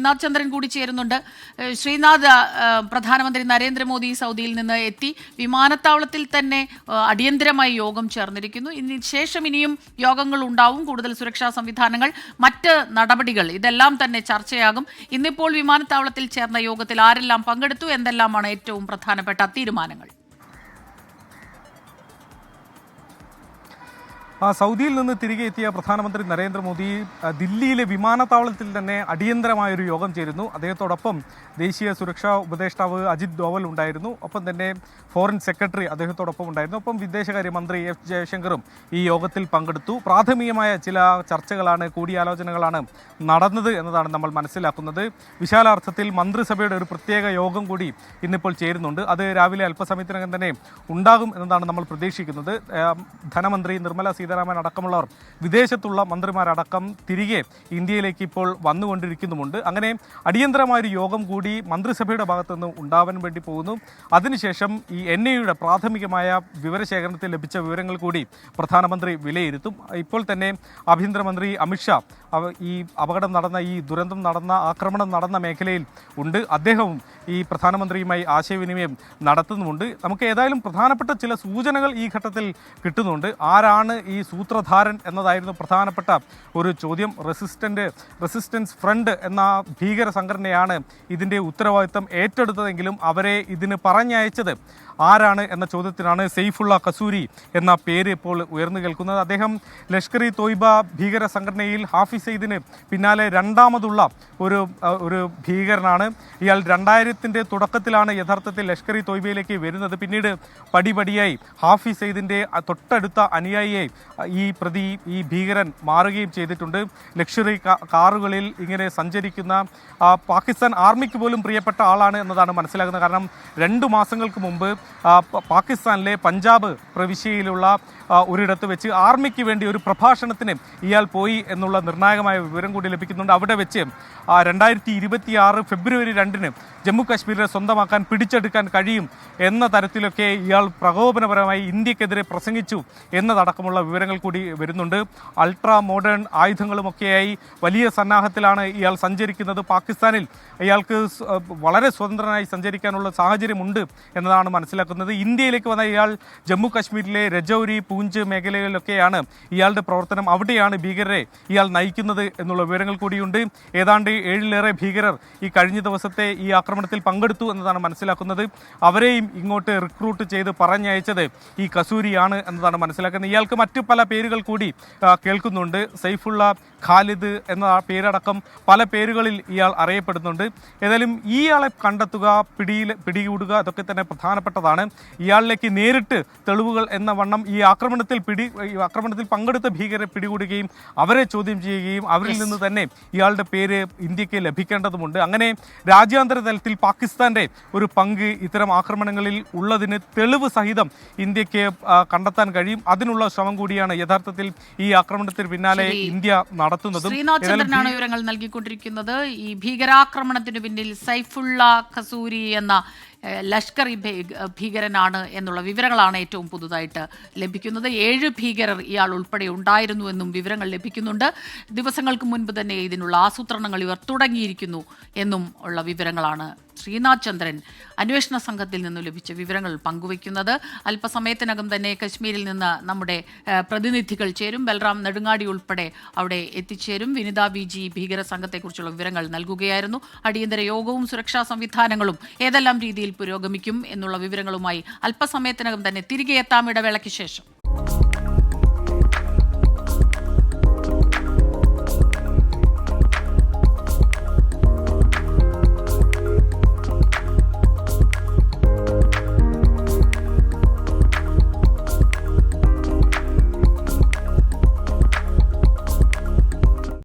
ശ്രീനാഥ് ചന്ദ്രൻ കൂടി ചേരുന്നുണ്ട്. ശ്രീനാഥ് പ്രധാനമന്ത്രി നരേന്ദ്രമോദി സൗദിയിൽ നിന്ന് എത്തി. വിമാനത്താവളത്തിൽ തന്നെ അടിയന്തരമായി യോഗം ചേർന്നിരിക്കുന്നു. ഇനി ശേഷം ഇനിയും യോഗങ്ങൾ ഉണ്ടാവും. കൂടുതൽ സുരക്ഷാ സംവിധാനങ്ങൾ മറ്റ് നടപടികൾ ഇതെല്ലാം തന്നെ ചർച്ചയാകും. ഇന്നിപ്പോൾ വിമാനത്താവളത്തിൽ ചേർന്ന യോഗത്തിൽ ആരെല്ലാം പങ്കെടുത്തു? എന്തെല്ലാമാണ് ഏറ്റവും പ്രധാനപ്പെട്ട തീരുമാനങ്ങൾ? സൗദിയിൽ നിന്ന് തിരികെ എത്തിയ പ്രധാനമന്ത്രി നരേന്ദ്രമോദി ദില്ലിയിലെ വിമാനത്താവളത്തിൽ തന്നെ അടിയന്തരമായൊരു യോഗം ചേരുന്നു. അദ്ദേഹത്തോടൊപ്പം ദേശീയ സുരക്ഷാ ഉപദേഷ്ടാവ് അജിത് ഡോവൽ ഉണ്ടായിരുന്നു. ഒപ്പം തന്നെ ഫോറിൻ സെക്രട്ടറി അദ്ദേഹത്തോടൊപ്പം ഉണ്ടായിരുന്നു. ഒപ്പം വിദേശകാര്യമന്ത്രി എഫ് ജയശങ്കറും ഈ യോഗത്തിൽ പങ്കെടുത്തു. പ്രാഥമികമായ ചില ചർച്ചകളാണ് കൂടിയാലോചനകളാണ് നടന്നത് എന്നതാണ് നമ്മൾ മനസ്സിലാക്കുന്നത്. വിശാലാർത്ഥത്തിൽ മന്ത്രിസഭയുടെ ഒരു പ്രത്യേക യോഗം കൂടി ഇന്നിപ്പോൾ ചേരുന്നുണ്ട്. അത് രാവിലെ അല്പസമയത്തിനകം തന്നെ ഉണ്ടാകും എന്നതാണ് നമ്മൾ പ്രതീക്ഷിക്കുന്നത്. ധനമന്ത്രി നിർമ്മല സീതാരാമൻ അടക്കമുള്ളവർ വിദേശത്തുള്ള മന്ത്രിമാരടക്കം തിരികെ ഇന്ത്യയിലേക്ക് ഇപ്പോൾ വന്നുകൊണ്ടിരിക്കുന്നുമുണ്ട്. അങ്ങനെ അടിയന്തരമായൊരു യോഗം കൂടി മന്ത്രിസഭയുടെ ഭാഗത്തുനിന്ന് ഉണ്ടാവാൻ വേണ്ടി പോകുന്നു. അതിനുശേഷം ഈ എൻ പ്രാഥമികമായ വിവരശേഖരണത്തിൽ ലഭിച്ച വിവരങ്ങൾ കൂടി പ്രധാനമന്ത്രി വിലയിരുത്തും. ഇപ്പോൾ തന്നെ ആഭ്യന്തരമന്ത്രി അമിത്ഷാ ഈ അപകടം നടന്ന ഈ ദുരന്തം നടന്ന ആക്രമണം നടന്ന മേഖലയിൽ ഉണ്ട്. അദ്ദേഹവും ഈ പ്രധാനമന്ത്രിയുമായി ആശയവിനിമയം നടത്തുന്നുമുണ്ട്. നമുക്ക് ഏതായാലും പ്രധാനപ്പെട്ട ചില സൂചനകൾ ഈ ഘട്ടത്തിൽ കിട്ടുന്നുണ്ട്. ആരാണ് ഈ സൂത്രധാരൻ എന്നതായിരുന്നു പ്രധാനപ്പെട്ട ഒരു ചോദ്യം. റെസിസ്റ്റന്റ് റെസിസ്റ്റൻസ് ഫ്രണ്ട് എന്ന ഭീകര സംഘടനയാണ് ഇതിന്റെ ഉത്തരവാദിത്തം ഏറ്റെടുത്തതെങ്കിലും അവരെ ഇതിന് പറഞ്ഞയച്ചത്. ആരാണ് എന്ന ചോദ്യത്തിനാണ് സെയ്ഫുള്ള കസൂരി എന്ന പേര് ഇപ്പോൾ ഉയർന്നു കേൾക്കുന്നത്. അദ്ദേഹം ലഷ്കർ ഇ തോയ്ബ ഭീകര സംഘടനയിൽ ഹാഫിസ് സെയ്ദിന് പിന്നാലെ രണ്ടാമതുള്ള ഒരു ഒരു ഭീകരനാണ്. ഇയാൾ രണ്ടായിരത്തിന്റെ തുടക്കത്തിലാണ് യഥാർത്ഥത്തിൽ ലഷ്കർ ഇ തോയ്ബയിലേക്ക് വരുന്നത്. പിന്നീട് പടിപടിയായി ഹാഫിസ് സെയ്ദിന്റെ തൊട്ടടുത്ത അനുയായിയായി ഈ പ്രതി ഈ ഭീകരൻ മാറുകയും ചെയ്തിട്ടുണ്ട്. ലക്ഷറി കാറുകളിൽ ഇങ്ങനെ സഞ്ചരിക്കുന്ന പാകിസ്ഥാൻ ആർമിക്ക് പോലും പ്രിയപ്പെട്ട ആളാണ് എന്നതാണ് മനസ്സിലാക്കുന്നത് കാരണം രണ്ട് മാസങ്ങൾക്ക് മുമ്പ് പാകിസ്ഥാനിലെ പഞ്ചാബ് പ്രവിശ്യയിലുള്ള ഒരിടത്ത് വെച്ച് ആർമിക്ക് വേണ്ടി ഒരു പ്രഭാഷണത്തിന് ഇയാൾ പോയി എന്നുള്ള നിർണായകമായ വിവരം കൂടി ലഭിക്കുന്നുണ്ട്. അവിടെ വെച്ച് രണ്ടായിരത്തി ഇരുപത്തിയാറ് ഫെബ്രുവരി രണ്ടിന് ജമ്മു കാശ്മീരിനെ സ്വന്തമാക്കാൻ പിടിച്ചെടുക്കാൻ കഴിയും എന്ന തരത്തിലൊക്കെ ഇയാൾ പ്രകോപനപരമായി ഇന്ത്യക്കെതിരെ പ്രസംഗിച്ചു എന്നതടക്കമുള്ള വിവരങ്ങൾ കൂടി വരുന്നുണ്ട്. അൾട്രാ മോഡേൺ ആയുധങ്ങളുമൊക്കെയായി വലിയ സന്നാഹത്തിലാണ് ഇയാൾ സഞ്ചരിക്കുന്നത്. പാകിസ്ഥാനിൽ ഇയാൾക്ക് വളരെ സ്വതന്ത്രനായി സഞ്ചരിക്കാനുള്ള സാഹചര്യമുണ്ട് എന്നതാണ് മനസ്സിലാക്കുന്നത്. ഇന്ത്യയിലേക്ക് വന്ന ഇയാൾ ജമ്മു കാശ്മീരിലെ രജൌരി പൂഞ്ച് മേഖലകളിലൊക്കെയാണ് ഇയാളുടെ പ്രവർത്തനം. അവിടെയാണ് ഭീകരരെ ഇയാൾ നയിക്കുന്നത് എന്നുള്ള വിവരങ്ങൾ കൂടിയുണ്ട്. ഏതാണ്ട് ഏഴിലേറെ ഭീകരർ ഈ കഴിഞ്ഞ ദിവസത്തെ ഈ ആക്രമണത്തിൽ പങ്കെടുത്തു എന്നതാണ് മനസ്സിലാക്കുന്നത്. അവരെയും ഇങ്ങോട്ട് റിക്രൂട്ട് ചെയ്ത് പറഞ്ഞയച്ചത് ഈ കസൂരിയാണ് എന്നതാണ് മനസ്സിലാക്കുന്നത്. ഇയാൾക്ക് മറ്റു പല പേരുകൾ കൂടി കേൾക്കുന്നുണ്ട്. സൈഫുള്ള ഖാലിദ് എന്ന പേരടക്കം പല പേരുകളിൽ ഇയാൾ അറിയപ്പെടുന്നുണ്ട്. ഏതായാലും ഇയാളെ കണ്ടെത്തുക പിടിയിൽ പിടികൂടുക അതൊക്കെ തന്നെ പ്രധാനപ്പെട്ടതാണ്. ഇയാളിലേക്ക് നേരിട്ട് തെളിവുകൾ എന്ന വണ്ണം ഈ ആക്രമണത്തിൽ പിടി ആക്രമണത്തിൽ പങ്കെടുത്ത ഭീകരരെ പിടികൂടുകയും അവരെ ചോദ്യം ചെയ്യുകയും അവരിൽ നിന്ന് തന്നെ ഇയാളുടെ പേര് ഇന്ത്യയ്ക്ക് ലഭിക്കേണ്ടതുണ്ട് അങ്ങനെ രാജ്യാന്തര തലത്തിൽ പാകിസ്ഥാന്റെ ഒരു പങ്ക് ഇത്തരം ആക്രമണങ്ങളിൽ ഉള്ളതിന് തെളിവ് സഹിതം ഇന്ത്യയ്ക്ക് കണ്ടെത്താൻ കഴിയും. അതിനുള്ള ശ്രമം കൂടിയാണ് യഥാർത്ഥത്തിൽ ഈ ആക്രമണത്തിന് പിന്നാലെ ഇന്ത്യ നടത്തുന്നത്. ശ്രീനാഥ് ഏതായാലും ചന്ദ്രനാണ് വിവരങ്ങൾ നൽകിക്കൊണ്ടിരിക്കുന്നത്. ഈ ഭീകരാക്രമണത്തിന് പിന്നിൽ സൈഫുള്ള കസൂരി എന്ന ലഷ്കർ ഇ ഭീകരനാണ് എന്നുള്ള വിവരങ്ങളാണ് ഏറ്റവും പുതുതായിട്ട് ലഭിക്കുന്നത്. ഏഴ് ഭീകരർ ഇയാൾ ഉൾപ്പെടെ ഉണ്ടായിരുന്നു എന്നും വിവരങ്ങൾ ലഭിക്കുന്നുണ്ട്. ദിവസങ്ങൾക്ക് മുൻപ് തന്നെ ഇതിനുള്ള ആസൂത്രണങ്ങൾ ഇവർ തുടങ്ങിയിരിക്കുന്നു എന്നും ഉള്ള വിവരങ്ങളാണ് ശ്രീനാഥ് ചന്ദ്രൻ അന്വേഷണ സംഘത്തിൽ നിന്നും ലഭിച്ച വിവരങ്ങൾ പങ്കുവയ്ക്കുന്നത്. അല്പസമയത്തിനകം തന്നെ കശ്മീരിൽ നിന്ന് നമ്മുടെ പ്രതിനിധികൾ ചേരും. ബൽറാം നെടുങ്ങാടി ഉൾപ്പെടെ അവിടെ എത്തിച്ചേരും. വിനിത വി ജി ഭീകര സംഘത്തെക്കുറിച്ചുള്ള വിവരങ്ങൾ നൽകുകയായിരുന്നു. അടിയന്തര യോഗവും സുരക്ഷാ സംവിധാനങ്ങളും ഏതെല്ലാം രീതിയിൽ പുരോഗമിക്കും എന്നുള്ള വിവരങ്ങളുമായി അല്പസമയത്തിനകം തന്നെ തിരികെ എത്താം ഇടവേളയ്ക്ക് ശേഷം.